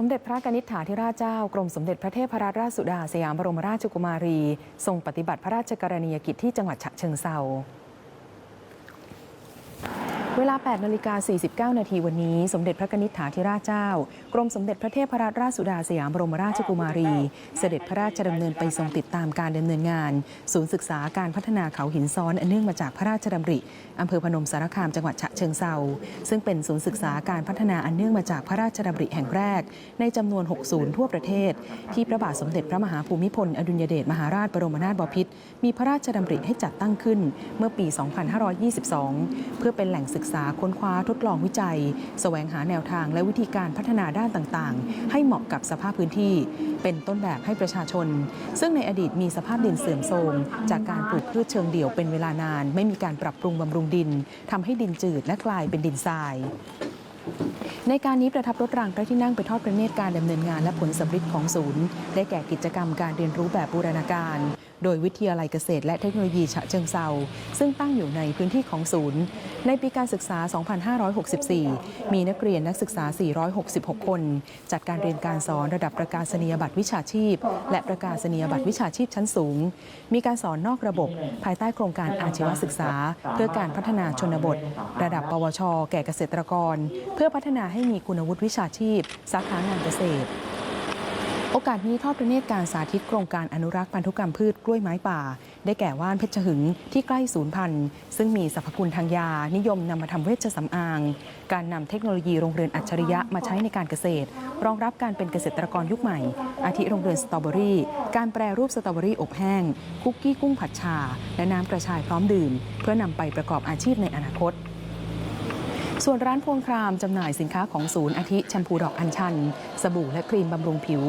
สมเด็จพระกนิษฐาธิราชเจ้ากรมสมเด็จพระเทพรัตนราชสุดาสยามบรมราชกุมารี ทรงปฏิบัติพระราชกรณียกิจที่จังหวัดฉะเชิงเซาเว ลา 8 นาฬิกา 49 นาทีวันนี้ สมเด็จพระนิษฐาธิราชเจ้า กรมสมเด็จพระเทพรัตนราชสุดาสยามบรมราชกุมารี เสด็จพระราชดำเนินไปทรงติดตามการดำเนินงาน ศูนย์ศึกษาการพัฒนาเขาหินซ้อนอันเนื่องมาจากพระราชดำริอำเภอพนมสารคามจังหวัดฉะเชิงเทราซึ่งเป็นศูนย์ศึกษาการพัฒนาอันเนื่องมาจากพระราชดำริแห่งแรก ในจำนวน 6 ศูนย์ทั่วประเทศ ที่พระบาทสมเด็จพระมหาภูมิพลอดุลยเดชมหาราชบรมนาถบพิตรมีพระราชดำริให้จัดตั้งขึ้น เมื่อปี 2522 เพื่อเป็นแหล่งศึกษาค้นคว้าทดลองวิจัย แสวงหาแนวทางและวิธีการพัฒนาด้านต่างๆ ให้เหมาะกับสภาพพื้นที่ เป็นต้นแบบให้ประชาชน ซึ่งในอดีตมีสภาพดินเสื่อมโทรมจากการปลูกพืชเชิงเดี่ยวเป็นเวลานาน ไม่มีการปรับปรุงบำรุงดินทำให้ดินจืดและกลายเป็นดินทรายในการนี้ประทับรถรางพระที่นั่งไปทอดพระเนตรการดำเนินงานและผลสำฤทธิ์ของศูนย์ ได้แก่กิจกรรมการเรียนรู้แบบบูรณาการโดยวิทยาลัยเกษตร และเทคโนโลยีฉะเชิงเซาซึ่งตั้งอยู่ในพื้นที่ของศูนย์ ในปีการศึกษา 2564 มีนักเรียนนักศึกษา 466 คน จัดการเรียนการสอนระดับประกาศนียบัตรวิชาชีพ และประกาศนียบัตรวิชาชีพชั้นสูง มีการสอนนอกระบบ ภายใต้โครงการอาชีวศึกษา เพื่อการพัฒนาชนบท ระดับ ปวช แก่เกษตรกร เพื่อพัฒนาให้มีคุณวุฒิวิชาชีพ สาขางานเกษตร โอกาสนี้ทอดพระเนตรการสาธิตโครงการอนุรักษ์พันธุกรรมพืชกล้วยไม้ป่า ได้แก่ว่านเพชรหึงที่ใกล้สูญพันธุ์ ซึ่งมีสรรพคุณทางยา นิยมนำมาทำเวชสำอาง การนำเทคโนโลยีโรงเรือนอัจฉริยะมาใช้ในการเกษตร รองรับการเป็นเกษตรกรยุคใหม่ อาทิโรงเรือนสตรอเบอรี่ การแปรรูปสตรอเบอรี่อบแห้ง คุกกี้กุ้งผัดชา และน้ำกระชายพร้อมดื่ม เพื่อนำไปประกอบอาชีพในอนาคต ส่วนร้านพวงครามจำหน่ายสินค้าของศูนย์อาทิแชมพูดอกอัญชัน สบู่และครีมบำรุงผิว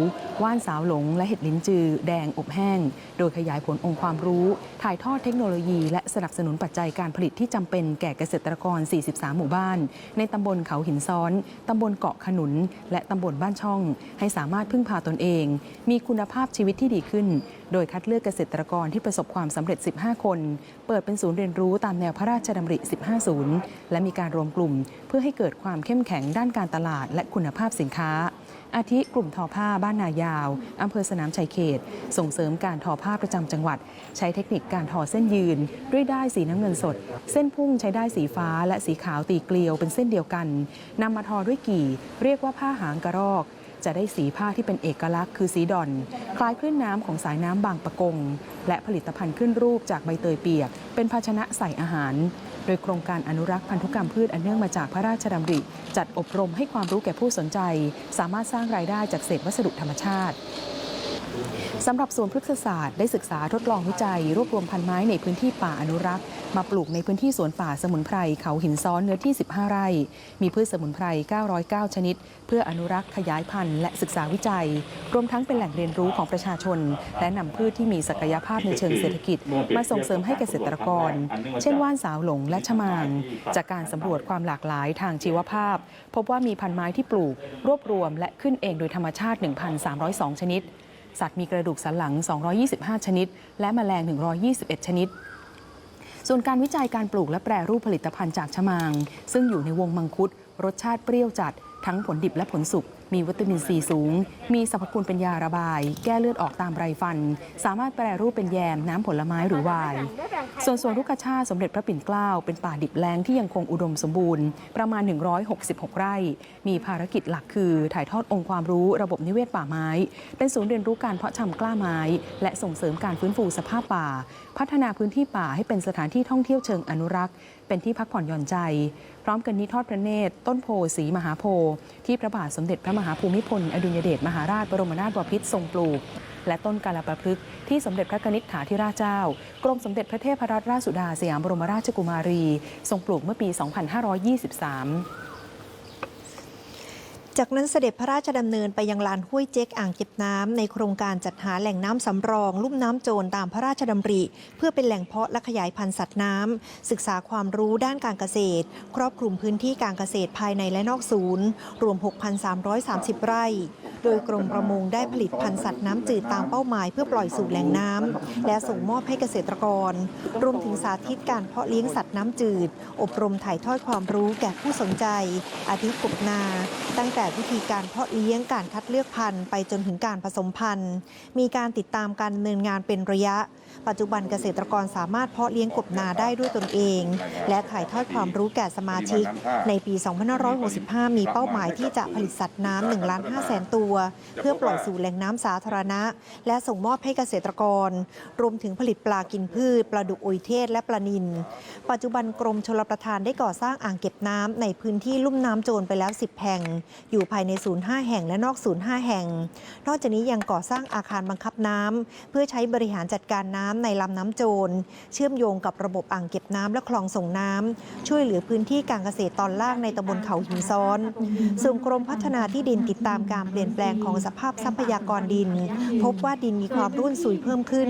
ว่านสาวหลง และเห็ดลิ้นจือ แดงอบแห้ง โดยขยายผลองค์ความรู้ ถ่ายทอดเทคโนโลยี และสนับสนุนปัจจัยการผลิตที่จำเป็นแก่เกษตรกร 43 หมู่บ้าน ในตำบลเขาหินซ้อนตำบลเกาะขนุน และตำบลบ้านช่อง ให้สามารถพึ่งพาตนเอง มีคุณภาพชีวิตที่ดีขึ้น โดยคัดเลือกเกษตรกรที่ประสบความสำเร็จ 15 คน เปิดเป็นศูนย์เรียนรู้ตามแนวพระราชดำริ 15 ศูนย์และมีการรวมกลุ่มเพื่อให้เกิดความเข้มแข็งด้านการตลาดและคุณภาพสินค้า อาทิกลุ่มทอผ้าบ้านนายาวอำเภอสนามชัยเขต ส่งเสริมการทอผ้าประจำจังหวัด ใช้เทคนิคการทอเส้นยืน ด้วยด้ายสีน้ำเงินสด เส้นพุ่งใช้ด้ายสีฟ้า และสีขาวตีเกลียวเป็นเส้นเดียวกันนำมาทอด้วยกี่ เรียกว่าผ้าหางกระรอกจะได้สีผ้าที่เป็นเอกลักษณ์คือสีดอน คล้ายคลื่นน้ำของสายน้ำบางปะกง และผลิตภัณฑ์ขึ้นรูปจากใบเตยเปียก เป็นภาชนะใส่อาหาร ดยโครงการอนุรักษ์พันธุกรรมพืชอันเนื่องมาจากพระราชดำริ จัดอบรมให้ความรู้แก่ผู้สนใจ สามารถสร้างรายได้จากเศษวัสดุธรรมชาติ สำหรับสวนพฤกษศาสตร์ได้ศึกษาทดลองวิจัย รวบรวมพันไม้ในพื้นที่ป่าอนุรักษ์ มาปลูกในพื้นที่สวนป่าสมุนไพรเขาหินซ้อนเนื้อที่ 15 ไร่ มีพืชสมุนไพร 909 ชนิด เพื่ออนุรักษ์ขยายพันธุ์และศึกษาวิจัย รวมทั้งเป็นแหล่งเรียนรู้ของประชาชน และนำพืชที่มีศักยภาพในเชิงเศรษฐกิจ มาส่งเสริมให้เกษตรกร เช่นว่านสาวหลงและชะมาง จากการสำรวจความหลากหลายทางชีวภาพ พบว่ามีพันไม้ที่ปลูก รวบรวมและขึ้นเองโดยธรรมชาติ 1,302 ชนิด สัตว์มีกระดูกสันหลัง 225 ชนิด และแมลง 121 ชนิด ส่วนการวิจัยการปลูกและแปรรูปผลิตภัณฑ์จากชะมาง ซึ่งอยู่ในวงมังคุด รสชาติเปรี้ยวจัด ทั้งผลดิบและผลสุก มีวิตามินซีสูง มีสรรพคุณเป็นยาระบาย แก้เลือดออกตามไรฟัน สามารถแปรรูปเป็นแยม น้ำผลไม้หรือไวน์ส่วนสวนรุกชาสมเด็จพระปิ่นเกล้าเป็นป่าดิบแล้งที่ยังคงอุดมสมบูรณ์ ประมาณ 166 ไร่ มีภารกิจหลักคือ ถ่ายทอดองค์ความรู้ระบบนิเวศป่าไม้ เป็นศูนย์เรียนรู้การเพาะชำกล้าไม้ และส่งเสริมการฟื้นฟูสภาพป่า พัฒนาพื้นที่ป่าให้เป็นสถานที่ท่องเที่ยวเชิงอนุรักษ์ เป็นที่พักผ่อนหย่อนใจ พร้อมกันนี้ทอดพระเนตรต้นโพสีมหาโพธิ์ที่พระบาทสมเด็จพระมหาภูมิพล อดุลยเดชมหาราชบรมนาถบพิตรทรงปลูก และต้นกาลประพฤกษ์ที่สมเด็จพระกนิษฐาธิราชเจ้า กรมสมเด็จพระเทพรัตนราชสุดาสยามบรมราชกุมารี ทรงปลูกเมื่อปี 2523 จากนั้นเสด็จพระราชดำเนินไปยังลานห้วยเจ๊กอ่างเก็บน้ำในโครงการจัดหาแหล่งน้ำสำรอง ลุ่มน้ำโจรตามพระราชดำริ เพื่อเป็นแหล่งเพาะและขยายพันธุ์สัตว์น้ำศึกษาความรู้ด้านการเกษตร ครอบคลุมพื้นที่การเกษตรภายในและนอกศูนย์ รวม 6,330 ไร่ โดยกรมประมงได้ผลิตพันธุ์สัตว์น้ำจืดตามเป้าหมายเพื่อปล่อยสู่แหล่งน้ำและส่งมอบให้เกษตรกร รวมถึงสาธิตการเพาะเลี้ยงสัตว์น้ำจืด อบรมถ่ายทอดความรู้แก่ผู้สนใจ อาทิกบนา ตั้งแต่วิธีการเพาะเลี้ยงการคัดเลือกพันธุ์ไปจนถึงการผสมพันธุ์ มีการติดตามการดำเนินงานเป็นระยะ ปัจจุบันเกษตรกรสามารถเพาะเลี้ยงกบนาได้ด้วยตนเอง และถ่ายทอดความรู้แก่สมาชิก ในปี 2565 มีเป้าหมายที่จะผลิตสัตว์น้ำ1ล้าน5แสนตัวเพื่อปล่อยสู่แหล่งน้ำสาธารณะ และส่งมอบให้เกษตรกร รวมถึงผลิตปลากินพืช ปลาดุกอุยเทศ และปลานิล ปัจจุบันกรมชลประทานได้ก่อสร้างอ่างเก็บน้ำในพื้นที่ลุ่มน้ำโจรไปแล้ว 10 แห่ง อยู่ภายในศูนย์5แห่งและนอกศูนย์5แห่ง นอกจากนี้ยังก่อสร้างอาคารบังคับน้ำเพื่อใช้บริหารจัดการน้ำในลำน้ำโจร เชื่อมโยงกับระบบอ่างเก็บน้ำและคลองส่งน้ำช่วยเหลือพื้นที่การเกษตรตอนล่างในตำบลเขาหินซ้อนส่วนกรมพัฒนาที่ดินติดตามการเปลี่ยนแปลงของสภาพทรัพยากรดิน พบว่าดินมีความร่วนซุยเพิ่มขึ้น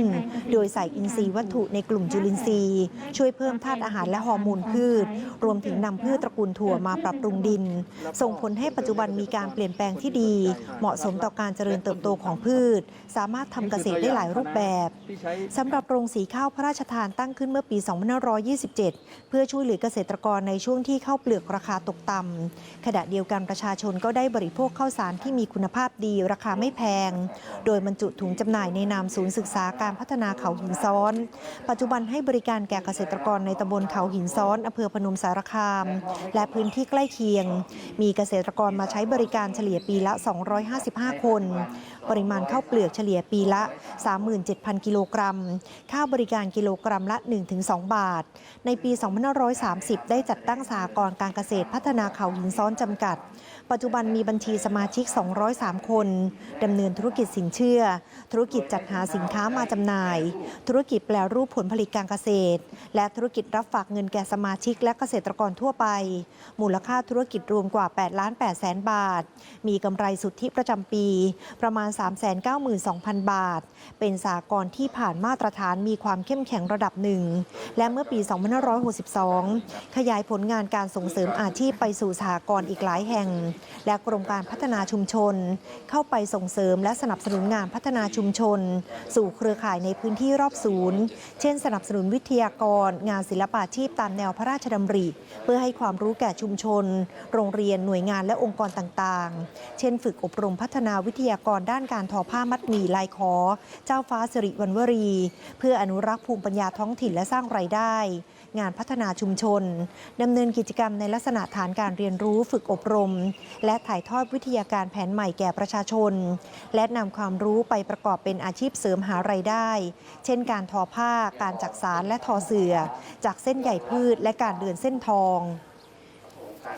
โดยใส่อินทรีย์วัตถุในกลุ่มจุลินทรีย์ ช่วยเพิ่มธาตุอาหารและฮอร์โมนพืช รวมถึงนำพืชตระกูลถั่วมาปรับปรุงดิน ส่งผลให้ปัจจุบันมีการเปลี่ยนแปลงที่ดี เหมาะสมต่อการเจริญเติบโตของพืช สามารถทำเกษตรได้หลายรูปแบบสำหรับโรงสีข้าวพระราชทานตั้งขึ้นเมื่อปี 2527 เพื่อช่วยเหลือเกษตรกรในช่วงที่ข้าวเปลือกราคาตกต่ำขณะเดียวกันประชาชนก็ได้บริโภคข้าวสารที่มีคุณภาพาพดีราคาไม่แพง โดยบรรจุถุงจำหน่ายในนามศูนย์ศึกษาการพัฒนาเขาหินซ้อน ปัจจุบันให้บริการแก่เกษตรกรในตำบลเขาหินซ้อนอำเภอพนมสารคาม และพื้นที่ใกล้เคียง มีเกษตรกรมาใช้บริการเฉลี่ยปีละ 255 คน ปริมาณข้าวเปลือกเฉลี่ยปีละ 37,000 กิโลกรัม ค่าบริการกิโลกรัมละ 1-2 บาท ในปี 2530 ได้จัดตั้งสหกรการเกษตรพัฒนาเขาหินซ้อนจำกัด ปัจจุบันมีบัญชีสมาชิก 203 คนดำเนินธุรกิจสินเชื่อ ธุรกิจจัดหาสินค้ามาจำหน่าย ธุรกิจแปลรูปผลผลิตการเกษตร และธุรกิจรับฝากเงินแก่สมาชิกและเกษตรกรทั่วไป มูลค่าธุรกิจรวมกว่า8ล้าน8แสนบาท มีกำไรสุทธิประจำปีประมาณ392,000 บาท เป็นสากลที่ผ่านมาตรฐานมีความเข้มแข็งระดับหนึ่ง และเมื่อปี 2562 ขยายผลงานการส่งเสริมอาชีพไปสู่สหกรณ์อีกหลายแห่ง และกรมการพัฒนาชุมชน เข้าไปส่งเสริมและสนับสนุนงานพัฒนาชุมชน สู่เครือข่ายในพื้นที่รอบศูนย์ เช่น สนับสนุนวิทยากร งานศิลปาชีพตามแนวพระราชดำริ เพื่อให้ความรู้แก่ชุมชน โรงเรียนหน่วยงานและองค์กรต่างๆ เช่น ฝึกอบรมพัฒนาวิทยากรด้านการทอผ้ามัดหมี่ลายคอ เจ้าฟ้าสิริวัณวรี เพื่ออนุรักษ์ภูมิปัญญาท้องถิ่นและสร้างรายได้ งานพัฒนาชุมชนดำเนินกิจกรรมในลักษณะฐานการเรียนรู้ฝึกอบรม และถ่ายทอดวิทยาการแผนใหม่แก่ประชาชน และนำความรู้ไปประกอบเป็นอาชีพเสริมหารายได้ เช่น การทอผ้า การจักสารและทอเสือ่อจากเส้นใหญ่พืชและการเดินเส้นทอง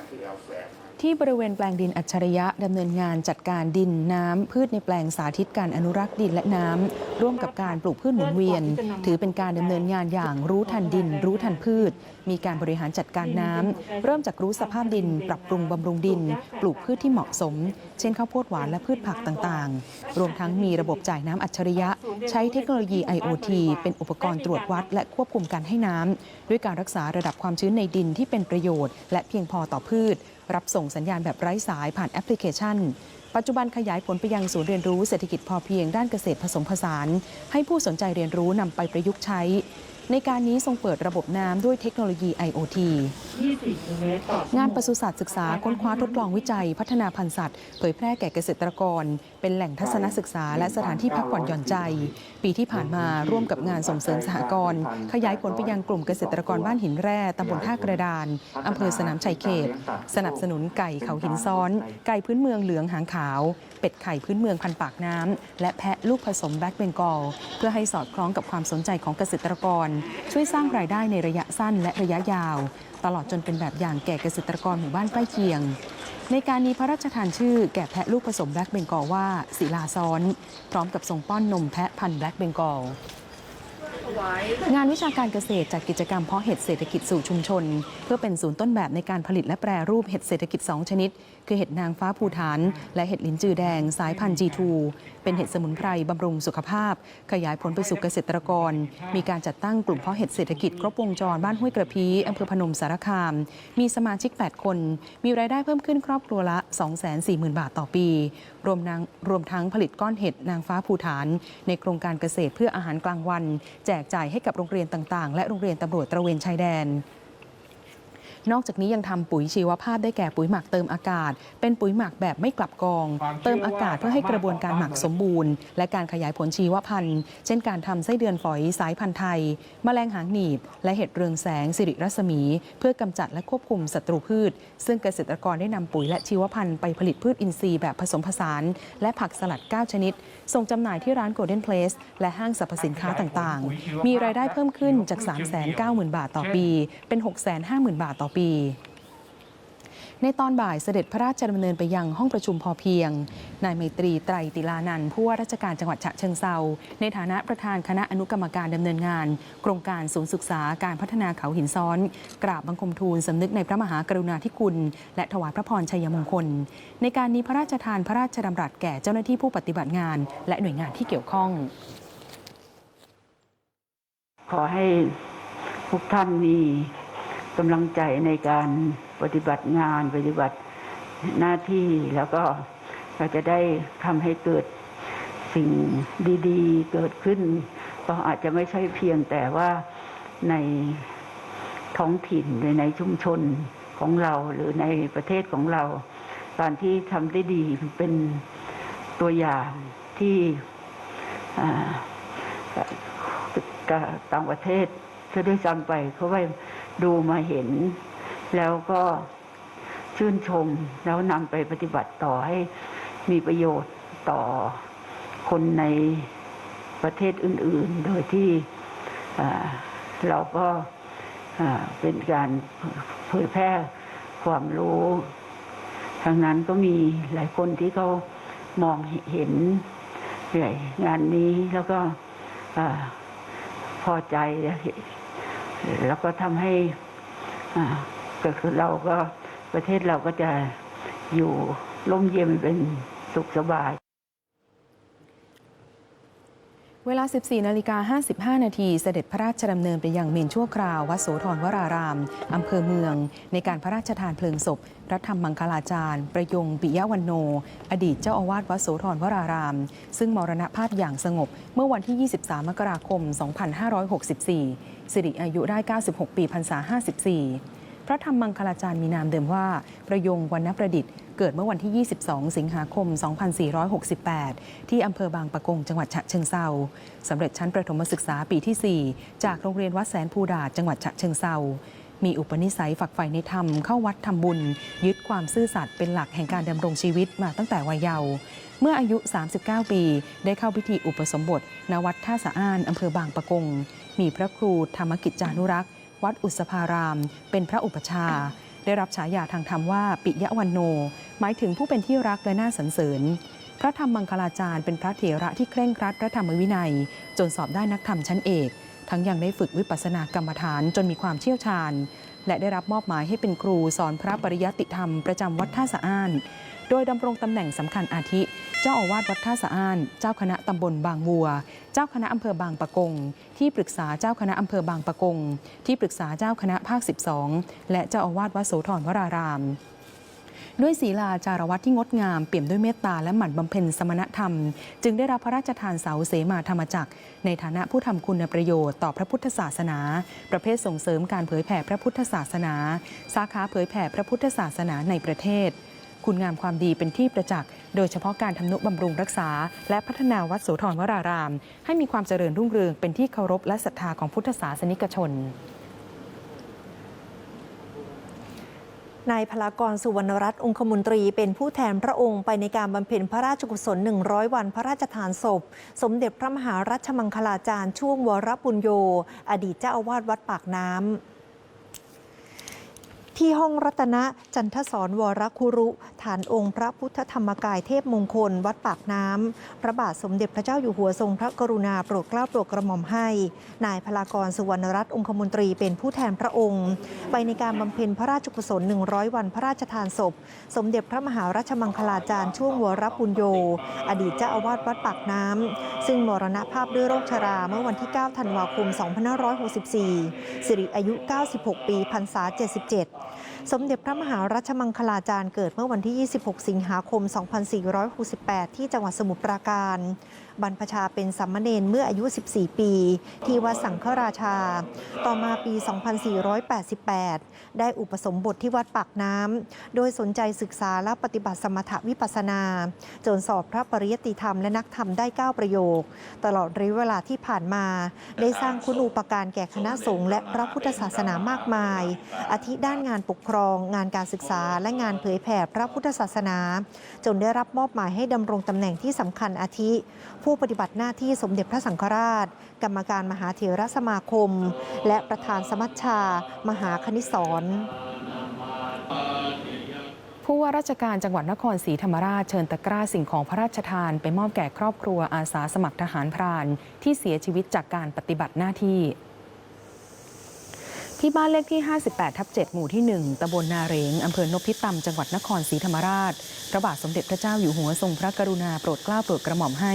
ที่ ที่บริเวณแปลงดินอัจฉริยะดำเนินงานจัดการดินน้ำพืชในแปลงสาธิตการอนุรักษ์ดินและน้ำร่วมกับการปลูกพืชหมุนเวียน ถือเป็นการดำเนินงานอย่างรู้ทันดิน รู้ทันพืช มีการบริหารจัดการน้ำเริ่มจากรู้สภาพดิน ปรับปรุงบำรุงดิน ปลูกพืชที่เหมาะสม เช่นข้าวโพดหวานและพืชผักต่างๆ รวมทั้งมีระบบจ่ายน้ำอัจฉริยะ ใช้เทคโนโลยี IoT เป็นอุปกรณ์ตรวจวัด และควบคุมการให้น้ำด้วยการรักษาระดับความชื้นในดินที่เป็นประโยชน์ และเพียงพอต่อพืช รับส่งสัญญาณแบบไร้สายผ่านแอปพลิเคชัน ปัจจุบันขยายผลไปยังศูนย์เรียนรู้เศรษฐกิจพอเพียงด้านเกษตรผสมผสาน ให้ผู้สนใจเรียนรู้นำไปประยุกต์ใช้ ในการนี้ทรงเปิดระบบน้ำด้วยเทคโนโลยี IoT งานปศุสัตว์ศึกษาค้นคว้าทดลองวิจัย พัฒนาพันธุ์สัตว์ เผยแพร่แก่เกษตรกร เป็นแหล่งทัศนศึกษา และสถานที่พักผ่อนหย่อนใจ ปีที่ผ่านมาร่วมกับงานส่งเสริมสหกรณ์ขยายผลไปยังกลุ่มเกษตรกรบ้านหินแร่ตำบลท่ากระดานอำเภอสนามชัยเขต สนับสนุนไก่เขาหินซ้อน ไก่พื้นเมืองเหลืองหางขาว เป็ดไข่พื้นเมืองพันปากน้ำและแพะลูกผสมแบล็กเบงกอลเพื่อให้สอดคล้องกับความสนใจของเกษตรกร ช่วยสร้างรายได้ในระยะสั้นและระยะยาว ตลอดจนเป็นแบบอย่างแก่เกษตรกรหมู่บ้านใกล้เคียง ในการนี้พระราชทานชื่อแก่แพะลูกผสมแบล็กเบงกอลว่าศิลาซ้อน พร้อมกับทรงป้อนนมแพะพันธุ์แบล็กเบงกอล งานวิชาการเกษตรจัดกิจกรรมเพาะเห็ดเศรษฐกิจสู่ชุมชน เพื่อเป็นศูนย์ต้นแบบในการผลิตและแปรรูปเห็ดเศรษฐกิจ 2 ชนิด คือเห็ดนางฟ้าภูฐาน และเห็ดลิ้นจือแดง สายพันธุ์ G2 เป็นเห็ดสมุนไพรบำรุงสุขภาพ ขยายผลไปสู่เกษตรกร มีการจัดตั้งกลุ่มเพาะเห็ดเศรษฐกิจครบวงจรบ้านห้วยกระพีอำเภอพนมสารคาม มีสมาชิก 8 คน มีรายได้เพิ่มขึ้นครอบครัวละ 240,000 บาทต่อปี รวมนางรวมทั้งผลิตก้อนเห็ดนางฟ้าภูฐาน ในโครงการเกษตรเพื่ออาหารกลางวัน แจกจ่ายให้กับโรงเรียนต่างๆ และโรงเรียนตำรวจตระเวนชายแดน นอกจากนี้ยังทำปุ๋ยชีวภาพได้แก่ปุ๋ยหมักเติมอากาศ เป็นปุ๋ยหมักแบบไม่กลับกอง เติมอากาศเพื่อให้กระบวนการหมักสมบูรณ์ และการขยายผลชีวพันธุ์ เช่นการทำไส้เดือนฝอยสายพันธุ์ไทย แมลงหางหนีบ และเห็ดเรืองแสงสิริรัศมี เพื่อกำจัดและควบคุมศัตรูพืช ซึ่งเกษตรกรได้นำปุ๋ยและชีวพันธุ์ไปผลิตพืชอินทรีย์แบบผสมผสาน และผักสลัด 9 ชนิด ส่งจำหน่ายที่ร้าน Golden Place และห้างสรรพสินค้าต่างๆ มีรายได้เพิ่มขึ้นจาก 390,000 บาทต่อปี เป็น 650,000 บาทต่อปี ในตอนบ่ายเสด็จพระราชดำเนินไปยังห้องประชุมพอเพียง นายไมตรีไตรติลานันท์ผู้ว่าราชการจังหวัดฉะเชิงเซาในฐานะประธานคณะอนุกรรมการดำเนินงาน โครงการศูนย์ศึกษาการพัฒนาเขาหินซ้อน กราบบังคมทูลสำนึกในพระมหากรุณาธิคุณ และถวายพระพรชัยมงคล ในการนี้พระราชทานพระราชดำรัสแก่เจ้าหน้าที่ผู้ปฏิบัติงาน และหน่วยงานที่เกี่ยวข้อง ขอให้ทุกท่านมี กำลังใจในการปฏิบัติงานปฏิบัติหน้าที่แล้วก็เราจะได้ทำให้เกิดสิ่งดีๆ เกิดขึ้น ก็อาจจะไม่ใช่เพียงแต่ว่าในท้องถิ่นหรือในชุมชนของเราหรือในประเทศของเรา การที่ทำได้ดีเป็นตัวอย่างที่ต่างประเทศจะด้วยซ้ำไปเขาไป ดูมาเห็น แล้วก็ชื่นชมแล้วนำไปปฏิบัติต่อให้มีประโยชน์ต่อคนในประเทศอื่น ๆ โดยที่เราก็เป็นการเผยแพร่ความรู้ทางนั้นก็มีหลายคนที่เขามองเห็นงานนี้แล้วก็อพอใจ แล้วก็ทำให้ก็คือเราก็ประเทศเราก็จะอยู่ร่มเย็นเป็นสุขสบาย เวลา 14 นาฬิกา 55 นาที เสด็จพระราชดำเนินไปยังเมนชั่วคราว วัดโสธรวราราม อำเภอเมือง ในการพระราชทานเพลิงศพพระธรรมมังคลาจารย์ ประยงปิยวันโน อดีตเจ้าอาวาสวัดโสธรวราราม ซึ่งมรณภาพอย่างสงบเมื่อวันที่ 23 มกราคม 2564 สิริอายุได้ 96 ปีพรรษา 54 พระธรรมมังคลาจารย์มีนามเดิมว่า ประยงวรรณประดิษฐ์ เกิดเมื่อวันที่ 22 สิงหาคม 2468 ที่อำเภอบางปะกง จังหวัดฉะเชิงเซาสำเร็จชั้นประถมศึกษาปีที่ 4 จากโรงเรียนวัดแสนภูดาจังหวัดฉะเชิงเซา มีอุปนิสัยฝักใฝ่ในธรรมเข้าวัดทำบุญ ยึดความซื่อสัตย์เป็นหลักแห่งการดำรงชีวิตมาตั้งแต่วัยเยาว์เมื่ออายุ 39 ปี ได้เข้าพิธีอุปสมบท ณ วัดท่าสะอ้านอำเภอบางปะกง มีพระครูธรรมกิจจานุรักษ์ วัดอุสภาราม เป็นพระอุปชา ได้รับฉายาทางธรรมว่าปิยะวันโน หมายถึงผู้เป็นที่รักและน่าสรรเสริญ พระธรรมมังคลาจารย์เป็นพระเถระที่เคร่งครัดพระธรรมวินัย จนสอบได้นักธรรมชั้นเอก ทั้งยังได้ฝึกวิปัสสนากรรมฐานจนมีความเชี่ยวชาญ และได้รับมอบหมายให้เป็นครูสอนพระปริยัติธรรมประจำวัดท่าสะอ้าน โดยดำรงตำแหน่งสำคัญอาทิ เจ้าอาวาสวัดท่าสะอ้าน เจ้าคณะตำบลบางวัว เจ้าคณะอำเภอบางปะกง ที่ปรึกษาเจ้าคณะอำเภอบางปะกง ที่ปรึกษาเจ้าคณะภาค 12 และเจ้าอาวาสวัดโสธรวราราม ด้วยศีลาจารวัตที่งดงามเปี่ยมด้วยเมตตาและหมั่นบำเพ็ญสมณธรรม จึงได้รับพระราชทานเสาเสมาธรรมจักร ในฐานะผู้ทำคุณประโยชน์ต่อพระพุทธศาสนา ประเภทส่งเสริมการเผยแผ่พระพุทธศาสนา สาขาเผยแผ่พระพุทธศาสนาในประเทศ คุณงามความดีเป็นที่ประจักษ์ โดยเฉพาะการทำนุบำรุงรักษา และพัฒนาวัดโสธรวราราม ให้มีความเจริญรุ่งเรืองเป็นที่เคารพและศรัทธาของพุทธศาสนิกชน นายพลากรสุวรรณรัตน์องคมนตรีเป็นผู้แทนพระองค์ไปในการบำเพ็ญพระราชกุศล 100 วันพระราชทานศพ สมเด็จพระมหารัชมังคลาจารย์ช่วงวรบุญโย อดีตเจ้าอาวาสวัดปากน้ำ ที่ห้องรัตนะจันทสรวรคุรุ ฐานองค์พระพุทธธรรมกายเทพมงคล วัดปากน้ำ พระบาทสมเด็จพระเจ้าอยู่หัวทรงพระกรุณาโปรดเกล้าโปรดกระหม่อมให้ นายพลากรสุวรรณรัตน์องคมนตรีเป็นผู้แทนพระองค์ ไปในการบำเพ็ญพระราชกุศล 100 วันพระราชทานศพ สมเด็จพระมหาราชมังคลาจารย์ช่วงวรปุญโย อดีตเจ้าอาวาสวัดปากน้ำ ซึ่งมรณภาพด้วยโรคชราเมื่อวันที่ 9 ธันวาคม 2564 สิริอายุ 96 ปีพรรษา 77สมเด็จพระมหารัชมังคลาจารย์เกิดเมื่อวันที่ 26 สิงหาคม 2468 ที่จังหวัดสมุทรปราการ บรรพชาเป็นสัมมเนนเมื่ออายุ 14 ปี ที่วัดสังฆราชา ต่อมาปี 2488 ได้อุปสมบทที่วัดปากน้ำ โดยสนใจศึกษาและปฏิบัติสมถวิปัสนา จนสอบพระปริยติธรรมและนักธรรมได้ 9 ประโยค ตลอดระยะเวลาที่ผ่านมา ได้สร้างคุณูปการแก่คณะสงฆ์และพระพุทธศาสนามากมาย อาทิด้านงานปกครอง งานการศึกษาและงานเผยแผ่พระพุทธศาสนา จนได้รับมอบหมายให้ดำรงตำแหน่งที่สำคัญอาทิผู้ปฏิบัติหน้าที่สมเด็จพระสังฆราช กรรมการมหาเถรสมาคม และประธานสมัชชา มหาคณิสรผู้ว่าราชการจังหวัดนครศรีธรรมราชเชิญตะกร้าสิ่งของพระราชทาน ไปมอบแก่ครอบครัวอาสาสมัครทหารพราน ที่เสียชีวิตจากการปฏิบัติหน้าที่ ที่บ้านเลขที่ 58 ทับ 7 หมู่ที่ 1 ตำบลนาเรงอำเภอนพิตำจังหวัดนครศรีธรรมราช พระบาทสมเด็จพระเจ้าอยู่หัวทรงพระกรุณาโปรดเกล้าโปรดกระหม่อมให้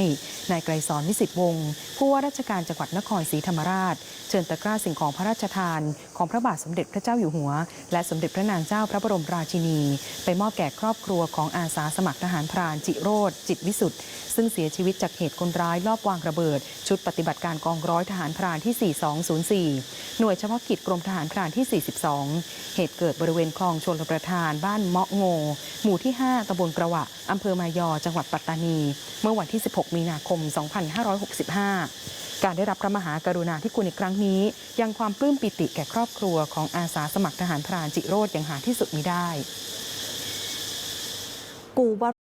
นายไกรสอนวิสิทธิ์วงศ์ผู้ว่าราชการจังหวัดนครศรีธรรมราช เชิญตะกร้าสิ่งของพระราชทาน ของพระบาทสมเด็จพระเจ้าอยู่หัว และสมเด็จพระนางเจ้าพระบรมราชินี ไปมอบแก่ครอบครัวของอาสาสมัครทหารพรานจิโรธจิตวิสุทธ์ซึ่งเสียชีวิตจากเหตุคนร้ายลอบวางระเบิด ชุดปฏิบัติการกองร้อยทหารพรานที่ 4204 หน่วยเฉพาะกิจกรมทหารหารพรานที่ 42 เหตุเกิดบริเวณคลองชลประทานบ้านเมาะโง หมู่ที่ 5ตำบลกระวะอำเภอมายอ จังหวัดปัตตานี เมื่อวันที่ 16 มีนาคม 2565 การได้รับพระมหากรุณาธิคุณในครั้งนี้ ยังความปลื้มปิติแก่ครอบครัวของอาสาสมัครทหารพรานจิโรธอย่างหาที่สุดมิได้ กูวัด